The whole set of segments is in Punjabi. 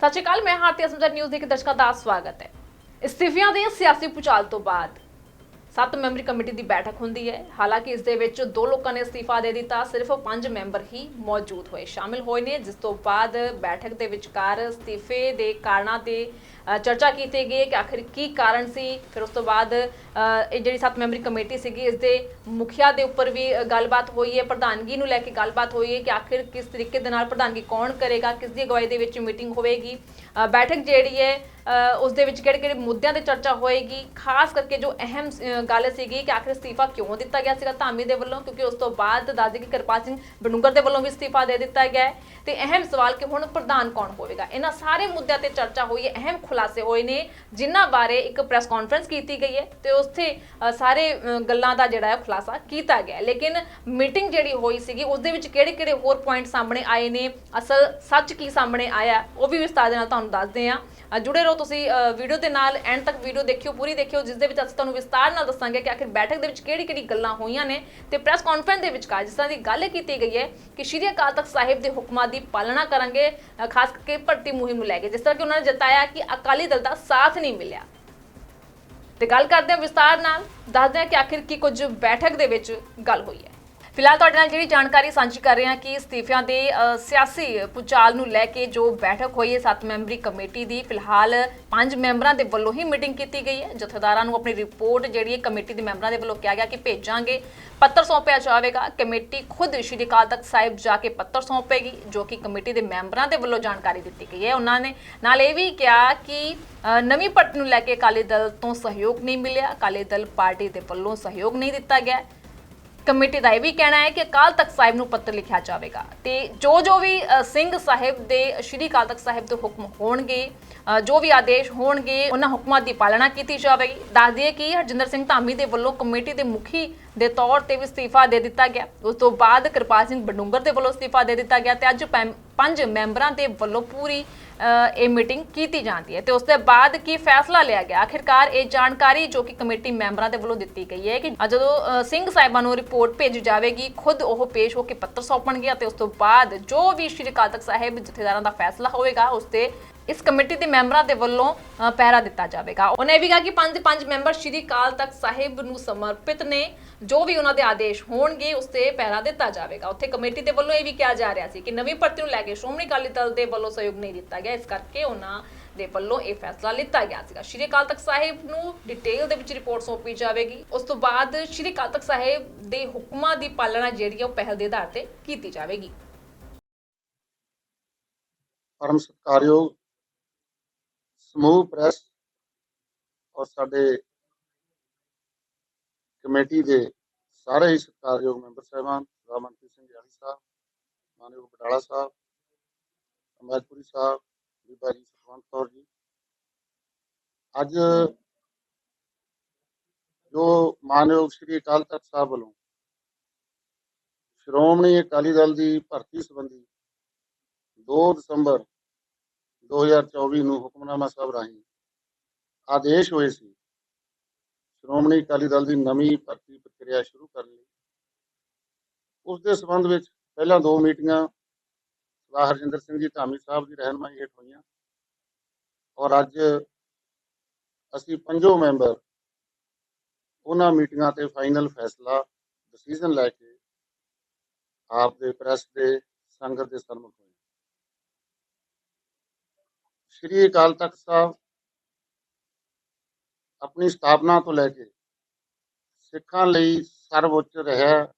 ਸਤਿ ਸ਼੍ਰੀ ਅਕਾਲ, ਮੈਂ ਹਾਰਤੀ ਅਸਮਦਰ ਨਿਊਜ਼ ਦੇ ਇੱਕ ਦਰਸ਼ਕਾਂ ਦਾ ਸਵਾਗਤ ਹੈ। ਇਸਤੀਫਿਆਂ ਦੇ ਸਿਆਸੀ ਪੁਚਾਲ ਤੋਂ ਬਾਅਦ ਸੱਤ ਮੈਂਬਰੀ ਕਮੇਟੀ ਦੀ ਬੈਠਕ ਹੁੰਦੀ ਹੈ। ਹਾਲਾਂਕਿ ਇਸ ਦੇ ਵਿੱਚ ਦੋ ਲੋਕਾਂ ਨੇ ਅਸਤੀਫਾ ਦੇ ਦਿੱਤਾ, ਸਿਰਫ ਪੰਜ ਮੈਂਬਰ ਹੀ ਮੌਜੂਦ ਹੋਏ, ਸ਼ਾਮਿਲ ਹੋਏ ਨੇ, ਜਿਸ ਤੋਂ ਬਾਅਦ ਬੈਠਕ ਦੇ ਵਿਚਕਾਰ ਅਸਤੀਫੇ ਦੇ ਕਾਰਨਾਂ ਤੇ ਚਰਚਾ ਕੀਤੀ ਗਈ ਕਿ ਆਖਿਰ ਕੀ ਕਾਰਨ ਸੀ। ਫਿਰ ਉਸ ਤੋਂ ਬਾਅਦ ਇਹ ਜਿਹੜੀ ਸੱਤ ਮੈਂਬਰੀ ਕਮੇਟੀ ਸੀਗੀ, ਇਸ ਦੇ ਮੁਖੀਆ ਦੇ ਉੱਪਰ ਵੀ ਗੱਲਬਾਤ ਹੋਈ ਹੈ। ਪ੍ਰਧਾਨਗੀ ਨੂੰ ਲੈ ਕੇ ਗੱਲਬਾਤ ਹੋਈ ਹੈ ਕਿ ਆਖਿਰ ਕਿਸ ਤਰੀਕੇ ਦੇ ਨਾਲ ਪ੍ਰਧਾਨਗੀ ਕੌਣ ਕਰੇਗਾ, ਕਿਸ ਦੀ ਅਗਵਾਈ ਦੇ ਵਿੱਚ ਮੀਟਿੰਗ ਹੋਵੇਗੀ। ਬੈਠਕ ਜਿਹੜੀ ਹੈ ਉਸ ਦੇ ਵਿੱਚ ਕਿਹੜੇ ਕਿਹੜੇ ਮੁੱਦਿਆਂ ਤੇ ਚਰਚਾ ਹੋਏਗੀ, ਖਾਸ ਕਰਕੇ ਜੋ ਅਹਿਮ ਗੱਲ ਸੀਗੀ ਕਿ ਆਖਿਰ ਅਸਤੀਫਾ ਕਿਉਂ ਦਿੱਤਾ ਗਿਆ ਸੀਗਾ ਧਾਮੀ ਦੇ ਵੱਲੋਂ, ਕਿਉਂਕਿ ਉਸ ਤੋਂ ਬਾਅਦ ਦੱਸਦੇ ਕਿ ਕਿਰਪਾਲ ਸਿੰਘ ਬਡੂੰਗਰ ਦੇ ਵੱਲੋਂ ਵੀ ਅਸਤੀਫਾ ਦੇ ਦਿੱਤਾ ਗਿਆ ਹੈ। ਤੇ ਅਹਿਮ ਸਵਾਲ ਕਿ ਹੁਣ ਪ੍ਰਧਾਨ ਕੌਣ ਹੋਵੇਗਾ? ਇਹਨਾਂ ਸਾਰੇ ਮੁੱਦਿਆਂ ਤੇ ਚਰਚਾ ਹੋਈ ਹੈ, ਅਹਿਮ ਖੁਲਾਸੇ ਹੋਏ ਨੇ, ਜਿਨ੍ਹਾਂ ਬਾਰੇ ਇੱਕ ਪ੍ਰੈਸ ਕਾਨਫਰੰਸ ਕੀਤੀ ਗਈ ਹੈ ਤੇ ਉੱਥੇ ਸਾਰੇ ਗੱਲਾਂ ਦਾ ਜਿਹੜਾ ਹੈ ਖੁਲਾਸਾ ਕੀਤਾ ਗਿਆ ਲੇਕਿਨ ਮੀਟਿੰਗ ਜਿਹੜੀ ਹੋਈ ਸੀਗੀ, ਉਸ ਦੇ ਵਿੱਚ ਕਿਹੜੇ ਕਿਹੜੇ ਹੋਰ ਪੁਆਇੰਟ ਸਾਹਮਣੇ ਆਏ ਨੇ, ਅਸਲ ਸੱਚ ਕੀ ਸਾਹਮਣੇ ਆਇਆ, ਉਹ ਵੀ ਵਿਸਤਾਰ ਦੇ ਨਾਲ ਤੁਹਾਨੂੰ ਦੱਸਦੇ ਹਾਂ। ਜੁੜੇ ਰਹੋ ਤੁਸੀਂ ਵੀਡੀਓ ਦੇ ਨਾਲ ਐਂਡ ਤੱਕ ਵੀਡੀਓ ਦੇਖਿਓ, ਪੂਰੀ ਦੇਖਿਓ, ਜਿਸ ਦੇ ਵਿੱਚ ਅਸੀਂ ਤੁਹਾਨੂੰ ਵਿਸਤਾਰ ਨਾਲ ਦੱਸਾਂਗੇ ਕਿ ਆਖਿਰ ਬੈਠਕ ਦੇ ਵਿੱਚ ਕਿਹੜੀ ਕਿਹੜੀ ਗੱਲਾਂ ਹੋਈਆਂ ਨੇ ਤੇ ਪ੍ਰੈਸ ਕਾਨਫਰੰਸ ਦੇ ਵਿਚਕਾਰ ਜਿਸ ਤਰ੍ਹਾਂ ਦੀ ਗੱਲ ਕੀਤੀ ਗਈ ਹੈ ਕਿ ਸ਼੍ਰੀ ਅਕਾਲ ਤਖਤ ਸਾਹਿਬ ਦੇ ਹੁਕਮਾਂ ਦੀ ਪਾਲਣਾ ਕਰਾਂਗੇ ਖਾਸ ਕਰਕੇ ਭਰਤੀ ਮੁਹਿੰਮ ਨੂੰ ਲੈ ਕੇ, ਜਿਸ ਤਰ੍ਹਾਂ ਕਿ ਉਹਨਾਂ ਨੇ ਜਤਾਇਆ ਕਿ ਅਕਾਲੀ ਦਲ ਦਾ ਸਾਥ ਨਹੀਂ ਮਿਲਿਆ। ਤੇ ਗੱਲ ਕਰਦੇ ਹਾਂ ਵਿਸਤਾਰ ਨਾਲ, ਦੱਸਦੇ ਹਾਂ ਕਿ ਆਖਿਰ ਕੀ ਕੁਝ ਬੈਠਕ ਦੇ ਵਿੱਚ ਗੱਲ ਹੋਈ ਹੈ। ਫਿਲਹਾਲ ਤੁਹਾਡੇ ਨਾਲ ਜਿਹੜੀ ਜਾਣਕਾਰੀ ਸਾਂਝੀ ਕਰ ਰਹੇ ਹਾਂ ਕਿ ਅਸਤੀਫਿਆਂ ਦੇ ਅ, ਸਿਆਸੀ ਪੁਚਾਲ ਨੂੰ ਲੈ ਕੇ ਜੋ ਬੈਠਕ ਹੋਈ ਹੈ ਸੱਤ ਮੈਂਬਰੀ ਕਮੇਟੀ ਦੀ ਫਿਲਹਾਲ ਪੰਜ ਮੈਂਬਰਾਂ ਦੇ ਵੱਲੋਂ ਹੀ ਮੀਟਿੰਗ ਕੀਤੀ ਗਈ ਹੈ। ਜਥੇਦਾਰਾਂ ਨੂੰ ਆਪਣੀ ਰਿਪੋਰਟ ਜਿਹੜੀ ਹੈ ਕਮੇਟੀ ਦੇ ਮੈਂਬਰਾਂ ਦੇ ਵੱਲੋਂ ਕਿਹਾ ਗਿਆ ਕਿ ਭੇਜਾਂਗੇ ਪੱਤਰ ਸੌਂਪਿਆ ਜਾਵੇਗਾ। ਕਮੇਟੀ ਖੁਦ ਸ਼੍ਰੀ ਅਕਾਲ ਤਖਤ ਸਾਹਿਬ ਜਾ ਕੇ ਪੱਤਰ ਸੌਂਪੇਗੀ ਜੋ ਕਿ ਕਮੇਟੀ ਦੇ ਮੈਂਬਰਾਂ ਦੇ ਵੱਲੋਂ ਜਾਣਕਾਰੀ ਦਿੱਤੀ ਗਈ ਹੈ। ਉਹਨਾਂ ਨੇ ਨਾਲ ਇਹ ਵੀ ਕਿਹਾ ਕਿ ਅ, ਨਵੀਂ ਪੱਟ ਨੂੰ ਲੈ ਕੇ ਅਕਾਲੀ ਦਲ ਤੋਂ ਸਹਿਯੋਗ ਨਹੀਂ ਮਿਲਿਆ। ਅਕਾਲੀ ਦਲ ਪਾਰਟੀ ਦੇ ਵੱਲੋਂ ਸਹਿਯੋਗ ਨਹੀਂ ਦਿੱਤਾ ਗਿਆ। ਕਮੇਟੀ ਦਾ ਇਹ ਵੀ ਕਹਿਣਾ ਹੈ ਕਿ ਅਕਾਲ ਤਖਤ ਸਾਹਿਬ ਨੂੰ ਪੱਤਰ ਲਿਖਿਆ ਜਾਵੇਗਾ। ਤੇ ਜੋ ਜੋ ਵੀ ਸਿੰਘ ਸਾਹਿਬ ਦੇ, ਸ਼੍ਰੀ ਅਕਾਲ ਤਖਤ ਸਾਹਿਬ ਦੇ ਹੁਕਮ ਹੋਣਗੇ ਜੋ ਵੀ ਆਦੇਸ਼ ਹੋਣਗੇ, ਉਹਨਾਂ ਹੁਕਮਾਂ ਦੀ ਪਾਲਣਾ ਕੀਤੀ ਜਾਵੇਗੀ। ਦੱਸ ਦਈਏ ਕਿ ਹਰਜਿੰਦਰ ਸਿੰਘ ਧਾਮੀ ਦੇ ਵੱਲੋਂ ਕਮੇਟੀ ਦੇ ਮੁਖੀ ਦੇ ਤੌਰ ਤੇ ਵੀ ਅਸਤੀਫਾ ਦੇ ਦਿੱਤਾ ਗਿਆ। ਉਸ ਤੋਂ ਬਾਅਦ ਕਿਰਪਾਲ ਸਿੰਘ ਬਡੂੰਗਰ ਦੇ ਵੱਲੋਂ ਅਸਤੀਫਾ ਦੇ ਦਿੱਤਾ ਗਿਆ ਤੇ ਅੱਜ ਪੈਂ- ਪੰਜ ਮੈਂਬਰਾਂ ਦੇ ਵੱਲੋਂ ਪੂਰੀ ਇਹ ਮੀਟਿੰਗ ਕੀਤੀ ਜਾਂਦੀ ਹੈ ਤੇ ਉਸ ਦੇ ਬਾਅਦ ਕੀ ਫੈਸਲਾ ਲਿਆ ਗਿਆ? ਆਖਿਰਕਾਰ ਇਹ ਜਾਣਕਾਰੀ ਜੋ ਕਿ ਕਮੇਟੀ ਮੈਂਬਰਾਂ ਦੇ ਵੱਲੋਂ ਦਿੱਤੀ ਗਈ ਹੈ ਕਿ ਜਦੋਂ ਸਿੰਘ ਸਾਹਿਬਾਂ ਨੂੰ ਰਿਪੋਰਟ ਭੇਜੀ ਜਾਵੇਗੀ, ਖੁਦ ਉਹ ਪੇਸ਼ ਹੋ ਕੇ ਪੱਤਰ ਸੌਂਪਣਗੇ ਅਤੇ ਉਸ ਤੋਂ ਬਾਅਦ ਜੋ ਵੀ ਸ਼੍ਰੀ ਅਕਾਲ ਤਖਤ ਸਾਹਿਬ ਜਥੇਦਾਰਾਂ ਦਾ ਫੈਸਲਾ ਹੋਵੇਗਾ, ਉਸ ਤੇ ਇਸ ਕਮੇਟੀ ਦੇ ਮੈਂਬਰਾਂ ਦੇ ਵੱਲੋਂ ਅ, ਪਹਿਰਾ ਦਿੱਤਾ ਜਾਵੇਗਾ। ਉਹਨੇ ਇਹ ਵੀ ਕਿਹਾ ਕਿ ਪੰਜ ਪੰਜ ਮੈਂਬਰ ਸ਼੍ਰੀ ਅਕਾਲ ਤਖਤ ਸਾਹਿਬ ਨੂੰ ਸਮਰਪਿਤ ਨੇ। ਜੋ ਵੀ ਉਹਨਾਂ ਦੇ ਆਦੇਸ਼ ਹੋਣਗੇ ਉਸ ਤੇ ਪਹਿਰਾ ਦਿੱਤਾ ਜਾਵੇਗਾ। ਉੱਥੇ ਕਮੇਟੀ ਦੇ ਵੱਲੋਂ ਇਹ ਵੀ ਕਿਹਾ ਜਾ ਰਿਹਾ ਸੀ ਕਿ ਨਵੀਂ ਭਰਤੀ ਨੂੰ ਲੈ ਕੇ ਸ਼੍ਰੋਮਣੀ ਅਕਾਲੀ ਦਲ ਦੇ ਵੱਲੋਂ ਸਹਿਯੋਗ ਨਹੀਂ ਦਿੱਤਾ ਗਿਆ। ਇਸ ਕਰਕੇ ਉਹਨਾਂ ਦੇ ਵੱਲੋਂ ਇਹ ਫੈਸਲਾ ਲਿੱਤਾ ਗਿਆ ਸੀਗਾ। ਸ਼੍ਰੀ ਅਕਾਲ ਤਖਤ ਸਾਹਿਬ ਨੂੰ ਡਿਟੇਲ ਦੇ ਵਿੱਚ ਰਿਪੋਰਟ ਸੌਂਪੀ ਜਾਵੇਗੀ। ਉਸ ਤੋਂ ਬਾਅਦ ਸ਼੍ਰੀ ਅਕਾਲ ਤਖਤ ਸਾਹਿਬ ਦੇ ਹੁਕਮਾਂ ਦੀ ਪਾਲਣਾ ਜਿਹੜੀ ਹੈ ਉਹ ਪਹਿਲ ਦੇ ਆਧਾਰ ਤੇ ਕੀਤੀ ਜਾਵੇਗੀ। ਪਰਮ ਸਤਿਕਾਰਯੋਗ ਸਮੂਹ, ਪ੍ਰੈਸ ਔਰ ਸਾਡੇ ਕਮੇਟੀ ਦੇ ਸਾਰੇ ਹੀ ਸਤਿਕਾਰਯੋਗ ਮੈਂਬਰ ਸਾਹਿਬਾਨ ਸਰਦਾਰ ਸਿੰਘ ਯਾਲੀ ਸਾਹਿਬ, ਮਾਨਯੋਗ ਬਟਾਲਾ ਸਾਹਿਬ, ਅੰਬਾਜਪੁਰੀ ਸਾਹਿਬ, ਬੀਬਾ ਜੀ ਸੁਖਵੰਤ ਕੌਰ ਜੀ। ਅੱਜ ਜੋ ਮਾਨਯੋਗ ਸ਼੍ਰੀ ਅਕਾਲ ਤਖਤ ਸਾਹਿਬ ਵੱਲੋਂ ਸ਼੍ਰੋਮਣੀ ਅਕਾਲੀ ਦਲ ਦੀ ਭਰਤੀ ਸੰਬੰਧੀ 2 ਦਸੰਬਰ 2024 ਨੂੰ ਹੁਕਮਨਾਮਾ ਸਾਹਿਬ ਰਾਹੀਂ ਆਦੇਸ਼ ਹੋਏ ਸੀ। ਸ਼੍ਰੋਮਣੀ ਅਕਾਲੀ ਦਲ ਦੀ ਨਵੀਂ ਭਰਤੀ ਪ੍ਰਕਿਰਿਆ ਸ਼ੁਰੂ ਕਰਨ ਲਈ। ਉਸ ਦੇ ਸੰਬੰਧ ਵਿੱਚ ਪਹਿਲਾਂ ਦੋ ਮੀਟਿੰਗਾਂ ਸਰਦਾਰ ਹਰਜਿੰਦਰ ਸਿੰਘ ਜੀ, ਧਾਮੀ ਸਾਹਿਬ ਦੀ ਰਹਿਨਮਾਈ ਹੇਠ ਹੋਈਆਂ ਔਰ ਅੱਜ ਅਸੀਂ ਪੰਜੋ ਮੈਂਬਰ ਉਹਨਾਂ ਮੀਟਿੰਗਾਂ ਤੇ ਫਾਈਨਲ ਫੈਸਲਾ, ਡਿਸੀਜਨ ਲੈ ਕੇ ਆਪ ਦੇ ਪ੍ਰੈਸ ਦੇ ਸੰਗਤ ਦੇ ਸਨਮੁਖ ਹੋਏ। ਸ਼੍ਰੀ ਅਕਾਲ ਤਖਤ ਸਾਹਿਬ ਆਪਣੀ ਸਥਾਪਨਾ ਤੋਂ ਲੈ ਕੇ ਸਿੱਖਾਂ ਲਈ ਸਰਵਉੱਚ ਰਿਹਾ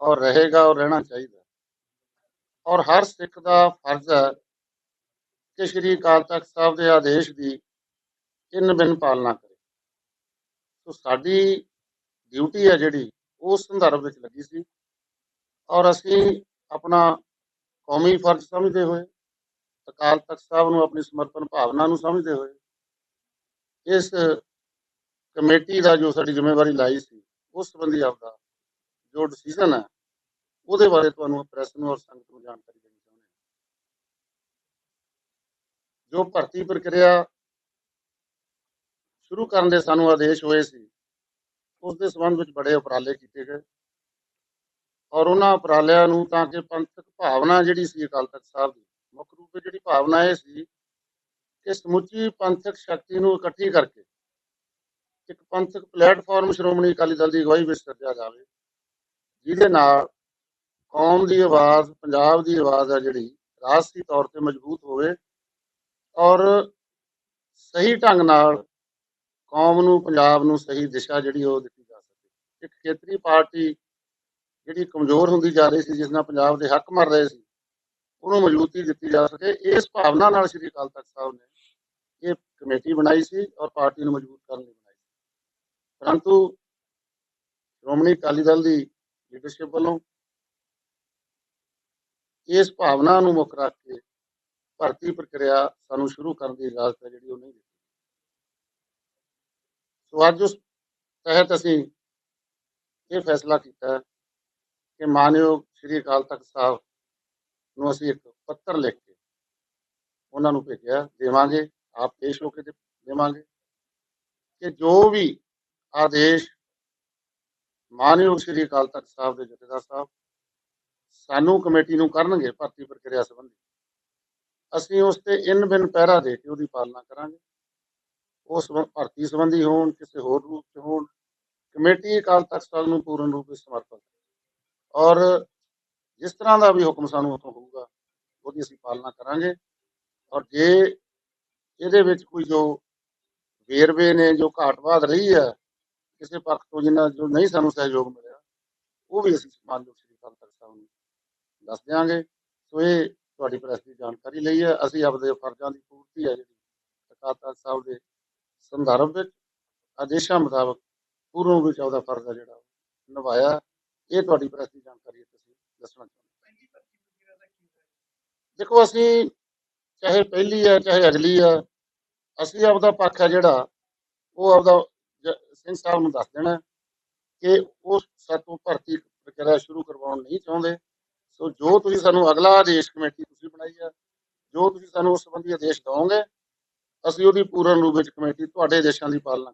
ਔਰ ਰਹੇਗਾ ਔਰ ਰਹਿਣਾ ਚਾਹੀਦਾ। ਔਰ ਹਰ ਸਿੱਖ ਦਾ ਫਰਜ਼ ਹੈ ਕਿ ਸ਼੍ਰੀ ਅਕਾਲ ਤਖਤ ਸਾਹਿਬ ਦੇ ਆਦੇਸ਼ ਦੀ ਇਨ ਬਿਨ ਪਾਲਣਾ ਕਰੇ। ਸੋ ਸਾਡੀ ਡਿਊਟੀ ਹੈ ਜਿਹੜੀ, ਉਸ ਸੰਦਰਭ ਵਿੱਚ ਲੱਗੀ ਸੀ। ਔਰ ਅਸੀਂ ਆਪਣਾ ਕੌਮੀ ਫਰਜ਼ ਸਮਝਦੇ ਹੋਏ ਅਕਾਲ ਤਖਤ ਸਾਹਿਬ ਨੂੰ ਆਪਣੀ ਸਮਰਪਣ ਭਾਵਨਾ ਨੂੰ ਸਮਝਦੇ ਹੋਏ ਇਸ ਕਮੇਟੀ ਦਾ ਜੋ ਸਾਡੀ ਜ਼ਿੰਮੇਵਾਰੀ ਲਾਈ ਸੀ, ਉਸ ਸੰਬੰਧੀ ਆਪਦਾ ਜੋ ਡਿਸੀਜਨ ਹੈ, ਉਹਦੇ ਬਾਰੇ ਤੁਹਾਨੂੰ ਪ੍ਰੈਸ ਨੂੰ ਔਰ ਸੰਗਤ ਨੂੰ ਜਾਣਕਾਰੀ ਦੇਣੀ ਚਾਹੁੰਦੇ ਹਾਂ। ਜੋ ਭਰਤੀ ਪ੍ਰਕਿਰਿਆ ਸ਼ੁਰੂ ਕਰਨ ਦੇ ਸਾਨੂੰ ਆਦੇਸ਼ ਹੋਏ ਸੀ, ਉਸ ਦੇ ਸੰਬੰਧ ਵਿੱਚ ਬੜੇ ਉਪਰਾਲੇ ਕੀਤੇ ਗਏ ਔਰ ਉਹਨਾਂ ਉਪਰਾਲਿਆਂ ਨੂੰ ਤਾਂ ਕਿ ਪੰਥਕ ਭਾਵਨਾ ਜਿਹੜੀ ਸੀ ਅਕਾਲ ਤਖਤ ਸਾਹਿਬ ਦੀ ਮੁੱਖ ਰੂਪ ਵਿੱਚ ਜਿਹੜੀ ਭਾਵਨਾ ਇਹ ਸੀ ਕਿ ਸਮੁੱਚੀ ਪੰਥਕ ਸ਼ਕਤੀ ਨੂੰ ਇਕੱਠੀ ਕਰਕੇ ਇੱਕ ਪੰਥਕ ਪਲੇਟਫਾਰਮ ਸ਼੍ਰੋਮਣੀ ਅਕਾਲੀ ਦਲ ਦੀ ਅਗਵਾਈ ਵਿੱਚ ਸਿਰਜਿਆ ਜਾਵੇ, ਜਿਹਦੇ ਨਾਲ ਕੌਮ ਦੀ ਆਵਾਜ਼, ਪੰਜਾਬ ਦੀ ਆਵਾਜ਼ ਆ ਜਿਹੜੀ ਰਾਜਸੀ ਤੌਰ ਤੇ ਮਜ਼ਬੂਤ ਹੋਵੇ ਔਰ ਸਹੀ ਢੰਗ ਨਾਲ ਕੌਮ ਨੂੰ, ਪੰਜਾਬ ਨੂੰ ਸਹੀ ਦਿਸ਼ਾ ਜਿਹੜੀ ਉਹ ਦਿੱਤੀ ਜਾ ਸਕੇ। ਇੱਕ ਖੇਤਰੀ ਪਾਰਟੀ ਜਿਹੜੀ ਕਮਜ਼ੋਰ ਹੁੰਦੀ ਜਾ ਰਹੀ ਸੀ, ਜਿਸ ਨਾਲ ਪੰਜਾਬ ਦੇ ਹੱਕ ਮਰ ਰਹੇ ਸੀ ਉਹਨੂੰ ਮਜ਼ਬੂਤੀ ਦਿੱਤੀ ਜਾ ਸਕੇ। ਇਸ ਭਾਵਨਾ ਨਾਲ ਸ੍ਰੀ ਅਕਾਲ ਤਖਤ ਸਾਹਿਬ ਨੇ ਇਹ ਕਮੇਟੀ ਬਣਾਈ ਸੀ ਔਰ ਪਾਰਟੀ ਨੂੰ ਮਜ਼ਬੂਤ ਕਰਨ ਲਈ ਬਣਾਈ ਸੀ। ਪਰੰਤੂ ਸ਼੍ਰੋਮਣੀ ਅਕਾਲੀ ਦਲ ਦੀ ਲੀਡਰਸ਼ਿਪ ਵੱਲੋਂ ਇਸ ਭਾਵਨਾ ਨੂੰ ਮੁੱਖ ਰੱਖ ਕੇ ਭਰਤੀ ਪ੍ਰਕਿਰਿਆ ਸਾਨੂੰ ਸ਼ੁਰੂ ਕਰਨ ਦੀ ਇਜਾਜ਼ਤ ਹੈ ਜਿਹੜੀ ਉਹ ਨਹੀਂ ਦਿੱਤੀ ਸੋ ਅੱਜ ਉਸ ਤਹਿਤ ਅਸੀਂ ਇਹ ਫੈਸਲਾ ਕੀਤਾ ਕਿ ਮਾਨਯੋਗ ਸ੍ਰੀ ਅਕਾਲ ਤਖਤ ਸਾਹਿਬ ਨੂੰ ਅਸੀਂ ਇੱਕ ਪੱਤਰ ਲਿਖ ਕੇ ਉਹਨਾਂ ਨੂੰ ਭੇਜਿਆ, ਦੇਵਾਂਗੇ, ਆਪ ਪੇਸ਼ ਹੋ ਕੇ ਦੇਵਾਂਗੇ। ਕਿ ਜੋ ਵੀ ਆਦੇਸ਼ ਮਾਨਯੋਗ ਸ੍ਰੀ ਅਕਾਲ ਤਖਤ ਸਾਹਿਬ ਦੇ ਜਥੇਦਾਰ ਸਾਹਿਬ ਸਾਨੂੰ ਕਮੇਟੀ ਨੂੰ ਕਰਨਗੇ ਭਰਤੀ ਪ੍ਰਕਿਰਿਆ ਸੰਬੰਧੀ, ਅਸੀਂ ਉਸ ਤੇ ਇਨ ਬਿਨ ਪਹਿਰਾ ਦੇ ਕੇ ਉਹਦੀ ਪਾਲਣਾ ਕਰਾਂਗੇ। ਉਸ ਭਰਤੀ ਸੰਬੰਧੀ ਹੋਣ, ਕਿਸੇ ਹੋਰ ਰੂਪ ਚ ਹੋਣ, ਕਮੇਟੀ ਅਕਾਲ ਤਖਤ ਸਾਹਿਬ ਨੂੰ ਪੂਰਨ ਰੂਪ ਵਿੱਚ ਸਮਰਪਿਤ। ਔਰ ਜਿਸ ਤਰ੍ਹਾਂ ਦਾ ਵੀ ਹੁਕਮ ਸਾਨੂੰ ਉਤੋਂ ਹੋਊਗਾ, ਉਹਦੀ ਅਸੀਂ ਪਾਲਣਾ ਕਰਾਂਗੇ। ਔਰ ਜੇ ਇਹਦੇ ਵਿੱਚ ਕੋਈ ਜੋ ਵੇਰਵੇ ਨੇ, ਜੋ ਘਾਟਵਾਦ ਰਹੀ ਹੈ, ਕਿਸੇ ਪੱਖ ਤੋਂ ਜਿੰਨਾ ਜੋ ਨਹੀਂ ਸਾਨੂੰ ਸਹਿਯੋਗ ਮਿਲਿਆ, ਉਹ ਵੀ ਅਸੀਂ ਸਮਾਨਯੋਗ ਸ੍ਰੀ ਅਕਾਲ ਤਖਤ ਸਾਹਿਬ ਨੂੰ ਦੱਸ ਦਿਆਂਗੇ। ਸੋ ਇਹ ਤੁਹਾਡੀ ਪ੍ਰੈਸ ਦੀ ਜਾਣਕਾਰੀ ਲਈ ਹੈ। ਅਸੀਂ ਆਪਦੇ ਫਰਜ਼ਾਂ ਦੀ ਪੂਰਤੀ ਹੈ ਜਿਹੜੀ ਤਖਤ ਸਾਹਿਬ ਦੇ ਸੰਦਰਭ ਵਿੱਚ, ਆਦੇਸ਼ਾਂ ਮੁਤਾਬਕ ਪੂਰਨ ਵਿੱਚ ਆਪਦਾ ਫਰਜ਼ ਹੈ ਜਿਹੜਾ ਨਿਭਾਇਆ। ਇਹ ਤੁਹਾਡੀ ਪ੍ਰੈਸ ਦੀ ਜਾਣਕਾਰੀ ਹੈ ਤੁਸੀਂ ਦੱਸਣਾ ਚਾਹੁੰਦੇ। ਦੇਖੋ, ਅਸੀਂ ਚਾਹੇ ਪਹਿਲੀ ਹੈ ਚਾਹੇ ਅਗਲੀ ਹੈ ਅਸੀਂ ਆਪਦਾ ਪੱਖ ਹੈ ਜਿਹੜਾ, ਉਹ ਆਪਦਾ ਸਿੰਘ ਸਾਹਿਬ ਨੂੰ ਦੱਸ ਦੇਣਾ ਕਿ ਉਹ ਸਾਤੋਂ ਭਰਤੀ ਪ੍ਰਕਿਰਿਆ ਸ਼ੁਰੂ ਕਰਵਾਉਣ ਨਹੀਂ ਚਾਹੁੰਦੇ। ਸੋ ਜੋ ਤੁਸੀਂ ਸਾਨੂੰ ਅਗਲਾ ਆਦੇਸ਼ ਕਮੇਟੀ ਤੁਸੀਂ ਬਣਾਈ ਹੈ ਜੋ ਤੁਸੀਂ ਸਾਨੂੰ ਉਸ ਸੰਬੰਧੀ ਆਦੇਸ਼ ਦਿਓਗੇ ਅਸੀਂ ਉਹਦੀ ਪੂਰਨ ਰੂਪ ਵਿੱਚ ਕਮੇਟੀ ਤੁਹਾਡੇ ਆਦੇਸ਼ਾਂ ਦੀ ਪਾਲਣਾ